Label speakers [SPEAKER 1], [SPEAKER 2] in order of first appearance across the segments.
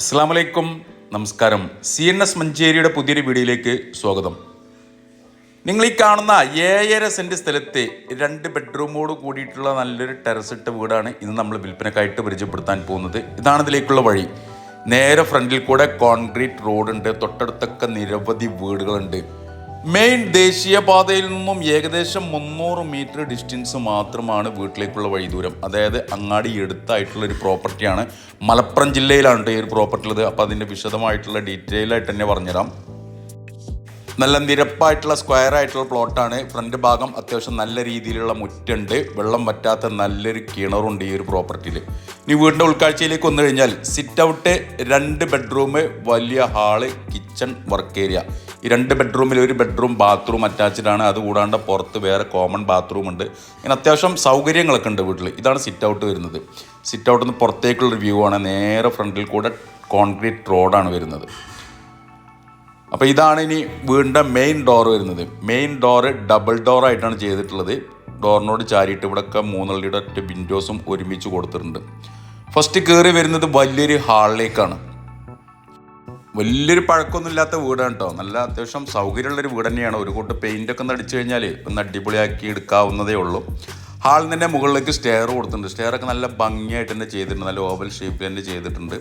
[SPEAKER 1] അസ്സാം വലൈക്കും നമസ്കാരം. സി എൻ എസ് മഞ്ചേരിയുടെ പുതിയൊരു വീഡിയോയിലേക്ക് സ്വാഗതം. നിങ്ങൾ ഈ കാണുന്ന ഏഴര സെന്റ് സ്ഥലത്ത് രണ്ട് ബെഡ്റൂമോട് കൂടിയിട്ടുള്ള നല്ലൊരു ടെറസ് ഇട്ട വീടാണ് ഇന്ന് നമ്മൾ വിൽപ്പനക്കായിട്ട് പരിചയപ്പെടുത്താൻ പോകുന്നത്. ഇതാണ് ഇതിലേക്കുള്ള വഴി. നേരെ ഫ്രണ്ടിൽ കൂടെ കോൺക്രീറ്റ് റോഡുണ്ട്. തൊട്ടടുത്തൊക്കെ നിരവധി വീടുകളുണ്ട്. മെയിൻ ദേശീയപാതയിൽ നിന്നും ഏകദേശം മുന്നൂറ് മീറ്റർ ഡിസ്റ്റൻസ് മാത്രമാണ് വീട്ടിലേക്കുള്ള വഴി ദൂരം അതായത് അങ്ങാടി എടുത്തായിട്ടുള്ള ഒരു പ്രോപ്പർട്ടിയാണ്. മലപ്പുറം ജില്ലയിലാണ് കേട്ടോ ഈ ഒരു പ്രോപ്പർട്ടി ഉള്ളത് അപ്പോൾ അതിന്റെ വിശദമായിട്ടുള്ള ഡീറ്റെയിൽ ആയിട്ട് തന്നെ പറഞ്ഞുതരാം. നല്ല നിരപ്പായിട്ടുള്ള സ്ക്വയർ ആയിട്ടുള്ള പ്ലോട്ടാണ്. ഫ്രണ്ട് ഭാഗം അത്യാവശ്യം നല്ല രീതിയിലുള്ള മുറ്റുണ്ട്. വെള്ളം പറ്റാത്ത നല്ലൊരു കിണറുണ്ട് ഈ ഒരു പ്രോപ്പർട്ടിയിൽ ഇനി വീടിന്റെ ഉൾക്കാഴ്ചയിലേക്ക് വന്നു കഴിഞ്ഞാൽ സിറ്റ് ഔട്ട് രണ്ട് ബെഡ്റൂം വലിയ ഹാൾ കിച്ചൺ വർക്ക് ഏരിയ. ഈ രണ്ട് ബെഡ്റൂമിൽ ഒരു ബെഡ്റൂം ബാത്റൂം അറ്റാച്ച്ഡ് ആണ്. അതുകൂടാണ്ട് പുറത്ത് വേറെ കോമൺ ബാത്റൂം ഉണ്ട്. ഇങ്ങനെ അത്യാവശ്യം സൗകര്യങ്ങളൊക്കെ ഉണ്ട് വീട്ടിൽ ഇതാണ് സിറ്റ് ഔട്ട് വരുന്നത്. സിറ്റ് ഔട്ടിൽ നിന്ന് പുറത്തേക്കുള്ളൊരു വ്യൂ ആണ്. നേരെ ഫ്രണ്ടിൽ കൂടെ കോൺക്രീറ്റ് റോഡാണ് വരുന്നത്. അപ്പോൾ ഇതാണ് ഇനി വീടിന്റെ മെയിൻ ഡോർ വരുന്നത്. മെയിൻ ഡോറ് ഡബിൾ ഡോറായിട്ടാണ് ചെയ്തിട്ടുള്ളത്. ഡോറിനോട് ചാരിയിട്ട് ഇവിടെയൊക്കെ മൂന്നള്ളിയുടെ ഒറ്റ വിൻഡോസും ഒരുമിച്ച് കൊടുത്തിട്ടുണ്ട്. ഫസ്റ്റ് കയറി വരുന്നത് വലിയൊരു ഹാളിലേക്കാണ് വലിയൊരു പഴക്കമൊന്നുമില്ലാത്ത വീടാണ് കേട്ടോ നല്ല അത്യാവശ്യം സൗകര്യമുള്ളൊരു വീട് തന്നെയാണ്. ഒരു കൂട്ട് പെയിന്റ് ഒക്കെ ഒന്ന് അടിച്ചു കഴിഞ്ഞാൽ ഒന്ന് അടിപൊളിയാക്കി എടുക്കാവുന്നതേ ഉള്ളൂ. ഹാളിൽ തന്നെ മുകളിലേക്ക് സ്റ്റെയർ കൊടുത്തിട്ടുണ്ട്. സ്റ്റെയർ ഒക്കെ നല്ല ഭംഗിയായിട്ട് തന്നെ ചെയ്തിട്ടുണ്ട്. നല്ല ഓവൽ ഷേപ്പിൽ തന്നെ ചെയ്തിട്ടുണ്ട്.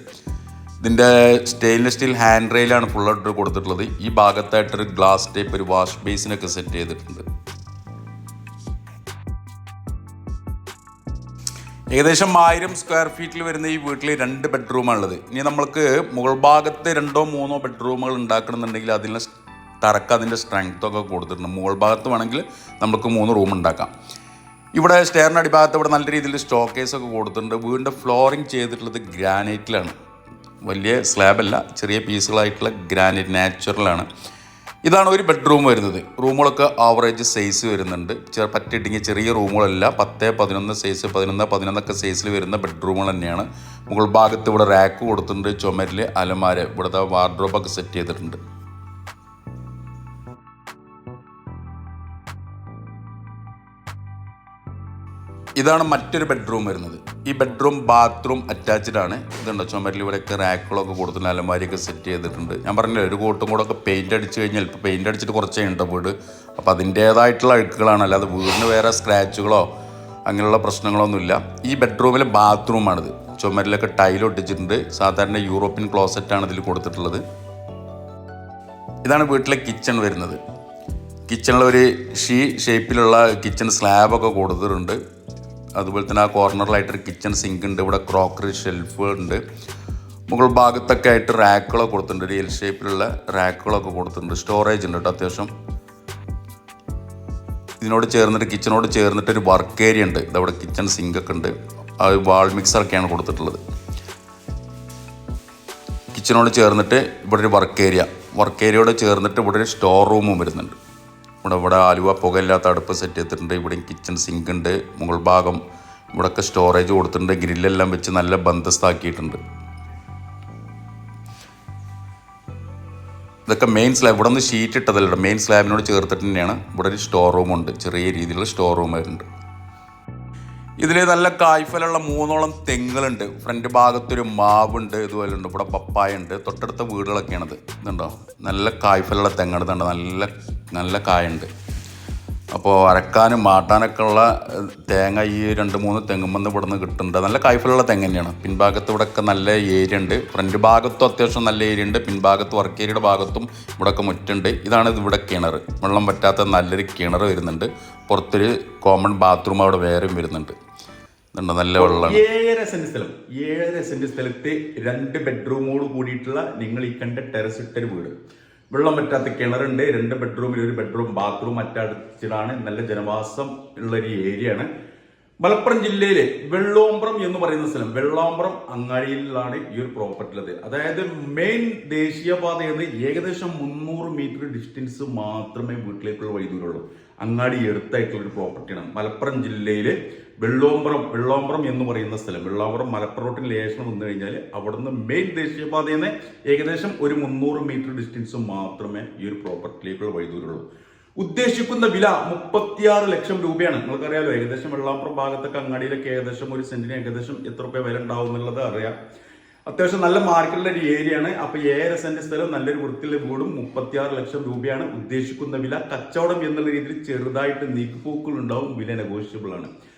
[SPEAKER 1] ഇതിന്റെ സ്റ്റെയിൻലെസ് സ്റ്റീൽ ഹാൻഡ് റെയിലാണ് ഫുള്ളായിട്ട് കൊടുത്തിട്ടുള്ളത്. ഈ ഭാഗത്തായിട്ടൊരു ഗ്ലാസ് ടൈപ്പ് ഒരു വാഷ് ബേസിനൊക്കെ സെറ്റ് ചെയ്തിട്ടുണ്ട്. ഏകദേശം ആയിരം സ്ക്വയർ ഫീറ്റിൽ വരുന്ന ഈ വീട്ടിൽ രണ്ട് ബെഡ്റൂമാണ് ഉള്ളത് ഇനി നമ്മൾക്ക് മുകൾ ഭാഗത്ത് രണ്ടോ മൂന്നോ ബെഡ്റൂമുകൾ ഉണ്ടാക്കണമെന്നുണ്ടെങ്കിൽ അതിന് തറക്ക് അതിന്റെ സ്ട്രെങ്ത്തൊക്കെ കൊടുത്തിട്ടുണ്ട്. മുകൾ ഭാഗത്ത് വേണമെങ്കിൽ നമുക്ക് മൂന്ന് റൂം ഉണ്ടാക്കാം. ഇവിടെ സ്റ്റെയറിന്റെ അടിഭാഗത്ത് ഇവിടെ നല്ല രീതിയിൽ സ്റ്റോക്കേസ് ഒക്കെ കൊടുത്തിട്ടുണ്ട്. വീടിന്റെ ഫ്ലോറിങ് ചെയ്തിട്ടുള്ളത് ഗ്രാനൈറ്റിലാണ് വലിയ സ്ലാബല്ല ചെറിയ പീസുകളായിട്ടുള്ള ഗ്രാനൈറ്റ് നാച്ചുറലാണ് ഇതാണ് ഒരു ബെഡ്റൂം വരുന്നത്. റൂമുകളൊക്കെ ആവറേജ് സൈസ് വരുന്നുണ്ട്. ചെറു പറ്റിട്ടിങ്ങി ചെറിയ റൂമുകളല്ല. പത്ത് പതിനൊന്ന് സൈസ് പതിനൊന്ന് പതിനൊന്നൊക്കെ സൈസിൽ വരുന്ന ബെഡ്റൂമുകൾ തന്നെയാണ്. മുകൾ ഭാഗത്ത് ഇവിടെ റാക്ക് കൊടുത്തിട്ടുണ്ട്. ചുമരിൽ അലമാര. ഇവിടുത്തെ വാർഡ്രോബൊക്കെ സെറ്റ് ചെയ്തിട്ടുണ്ട്. ഇതാണ് മറ്റൊരു ബെഡ്റൂം വരുന്നത്. ഈ ബെഡ്റൂം ബാത്റൂം അറ്റാച്ച്ഡ് ആണ്. ഇതുണ്ട്. ചുമരിൽ ഇവിടെയൊക്കെ റാക്കുകളൊക്കെ കൊടുത്തിട്ട് അലമാരിയൊക്കെ സെറ്റ് ചെയ്തിട്ടുണ്ട്. ഞാൻ പറഞ്ഞില്ല ഒരു കോട്ടും കൂടെ ഒക്കെ പെയിന്റ് അടിച്ച് കഴിഞ്ഞാൽ ഇപ്പോൾ പെയിന്റ് അടിച്ചിട്ട് കുറച്ചേ ഉണ്ട് വീട്. അപ്പോൾ അതിന്റേതായിട്ടുള്ള അഴുക്കുകളാണ്. അല്ലാതെ വീടിന് വേറെ സ്ക്രാച്ചുകളോ അങ്ങനെയുള്ള പ്രശ്നങ്ങളൊന്നുമില്ല. ഈ ബെഡ്റൂമിലെ ബാത്റൂമാണിത് ചുമരിലൊക്കെ ടൈൽ ഒട്ടിച്ചിട്ടുണ്ട്. സാധാരണ യൂറോപ്യൻ ക്ലോസറ്റാണ് ഇതിൽ കൊടുത്തിട്ടുള്ളത്. ഇതാണ് വീട്ടിലെ കിച്ചൺ വരുന്നത്. കിച്ചണിൽ ഒരു ഷീ ഷേപ്പിലുള്ള കിച്ചൺ സ്ലാബൊക്കെ കൊടുത്തിട്ടുണ്ട്. അതുപോലെ തന്നെ ആ കോർണറിലായിട്ടൊരു കിച്ചൺ സിങ്ക് ഉണ്ട്. ഇവിടെ ക്രോക്കറി ഷെൽഫ് ഉണ്ട്. മുകൾ ഭാഗത്തൊക്കെ ആയിട്ട് റാക്കുകളൊക്കെ കൊടുത്തിട്ടുണ്ട്. ഒരു എൽ ഷേപ്പിലുള്ള റാക്കുകളൊക്കെ കൊടുത്തിട്ടുണ്ട്. സ്റ്റോറേജ് ഉണ്ട് കേട്ടോ അത്യാവശ്യം. ഇതിനോട് ചേർന്നിട്ട് കിച്ചണോട് ചേർന്നിട്ട് ഒരു വർക്ക് ഏരിയ ഉണ്ട്. ഇതവിടെ കിച്ചൺ സിങ്ക് ഒക്കെ ഉണ്ട്. അത് വാൾ മിക്സറൊക്കെയാണ് കൊടുത്തിട്ടുള്ളത്. കിച്ചണോട് ചേർന്നിട്ട് ഇവിടെ ഒരു വർക്ക് ഏരിയ വർക്ക് ഏരിയയോട് ചേർന്നിട്ട് ഇവിടെ ഒരു സ്റ്റോർ റൂമും വരുന്നുണ്ട്. ഇവിടെ ഇവിടെ ആലുവ പുകയില്ലാത്ത അടുപ്പ് സെറ്റ് ചെയ്തിട്ടുണ്ട്. ഇവിടെയും കിച്ചൺ സിങ്ക് ഉണ്ട്. മുകൾ ഭാഗം ഇവിടെയൊക്കെ സ്റ്റോറേജ് കൊടുത്തിട്ടുണ്ട്. ഗ്രില്ലെല്ലാം വെച്ച് നല്ല ബന്ധസ്ഥാക്കിയിട്ടുണ്ട് ഇതൊക്കെ മെയിൻ സ്ലാബ് ഇവിടെ നിന്ന് ഷീറ്റ് ഇട്ടതല്ല മെയിൻ സ്ലാബിനോട് ചേർത്തിട്ട് തന്നെയാണ് ഇവിടെ ഒരു സ്റ്റോർ ഉണ്ട്. ചെറിയ രീതിയിലുള്ള സ്റ്റോർ റൂം ഉണ്ട്. ഇതിൽ നല്ല കായ്ഫലുള്ള മൂന്നോളം തെങ്ങുകളുണ്ട്. ഫ്രണ്ട് ഭാഗത്തൊരു മാവുണ്ട്. ഇതുപോലെ ഉണ്ട്. ഇവിടെ പപ്പായ ഉണ്ട്. തൊട്ടടുത്ത വീടുകളൊക്കെയാണത്. ഇതുണ്ടോ? നല്ല കായ്ഫലുള്ള ഇതുണ്ട്? നല്ല നല്ല കായുണ്ട്. അപ്പോൾ അരക്കാനും മാട്ടാനൊക്കെ ഉള്ള തേങ്ങ ഈ രണ്ട് മൂന്ന് തെങ്ങുമെന്ന് ഇവിടെ നിന്ന് കിട്ടുന്നുണ്ട്. നല്ല കായ്ഫലുള്ള തെങ്ങ് തന്നെയാണ്. പിൻഭാഗത്ത് ഇവിടെയൊക്കെ നല്ല ഏരിയ ഉണ്ട്. ഫ്രണ്ട് ഭാഗത്തും അത്യാവശ്യം നല്ല ഏരിയ ഉണ്ട്. പിൻഭാഗത്ത് വർക്ക് ഏരിയയുടെ ഭാഗത്തും ഇവിടെയൊക്കെ മുറ്റുണ്ട്. ഇതാണ് ഇത് ഇവിടെ കിണർ. വെള്ളം പറ്റാത്ത നല്ലൊരു കിണർ വരുന്നുണ്ട്. പുറത്തൊരു കോമൺ ബാത്റൂം അവിടെ വേറെയും വരുന്നുണ്ട്. ഇതുണ്ട് നല്ല വെള്ളം.
[SPEAKER 2] ഏഴര സെന്റ് സ്ഥലം. ഏഴര സെന്റ് സ്ഥലത്ത് രണ്ട് ബെഡ്റൂമോട് കൂടിയിട്ടുള്ള നിങ്ങൾ ഈ കണ്ട ടെറസ് ഇട്ടൊരു വീട്. വെള്ളം പറ്റാത്ത കിണറുണ്ട് രണ്ട് ബെഡ്റൂമിൽ ഒരു ബെഡ്റൂം ബാത്റൂം അറ്റാച്ച്ഡാണ് നല്ല ജനവാസം ഉള്ള ഒരു ഏരിയയാണ് മലപ്പുറം ജില്ലയിലെ വെള്ളോമ്പ്രം എന്ന് പറയുന്ന സ്ഥലം വെള്ളോമ്പ്രം അങ്ങാടിയിലാണ് ഈ ഒരു പ്രോപ്പർട്ടി ഉള്ളത്. അതായത് മെയിൻ ദേശീയപാതയിൽ ഏകദേശം മുന്നൂറ് മീറ്റർ ഡിസ്റ്റൻസ് മാത്രമേ വീട്ടിലേക്കുള്ള വൈദ്യുതിയുള്ളൂ അങ്ങാടി എടുത്തായിട്ടുള്ള ഒരു പ്രോപ്പർട്ടിയാണ് മലപ്പുറം ജില്ലയിലെ വെള്ളോമ്പ്രം വെള്ളോമ്പ്രം എന്ന് പറയുന്ന സ്ഥലം വെള്ളോമ്പ്രം മലപ്പുറം റോട്ടിന് ലേശം വന്നു കഴിഞ്ഞാൽ അവിടുന്ന് മെയിൻ ദേശീയപാതയിൽ നിന്ന് ഏകദേശം ഒരു മുന്നൂറ് മീറ്റർ ഡിസ്റ്റൻസ് മാത്രമേ ഈ ഒരു പ്രോപ്പർട്ടിയിലേക്കുള്ള വൈദ്യുതിയുള്ളൂ ഉദ്ദേശിക്കുന്ന വില മുപ്പത്തിയാറ് ലക്ഷം രൂപയാണ്. നിങ്ങൾക്കറിയാലോ ഏകദേശം വെള്ളാപ്പുറം ഭാഗത്തൊക്കെ അങ്ങാടിയിലൊക്കെ ഏകദേശം ഒരു സെന്റിന് ഏകദേശം എത്ര രൂപ വില ഉണ്ടാവും എന്നുള്ളത് അറിയാം. അത്യാവശ്യം നല്ല മാർക്കറ്റുള്ള ഒരു ഏരിയ ആണ് അപ്പൊ ഏഴര സെന്റ് സ്ഥലം നല്ലൊരു വൃത്തിയുള്ള വീടും മുപ്പത്തിയാറ് ലക്ഷം രൂപയാണ് ഉദ്ദേശിക്കുന്ന വില. കച്ചവടം എന്നുള്ള രീതിയിൽ ചെറുതായിട്ട് നീക്കുപോക്കുകൾ ഉണ്ടാവും വില നെഗോഷ്യബിൾ ആണ്.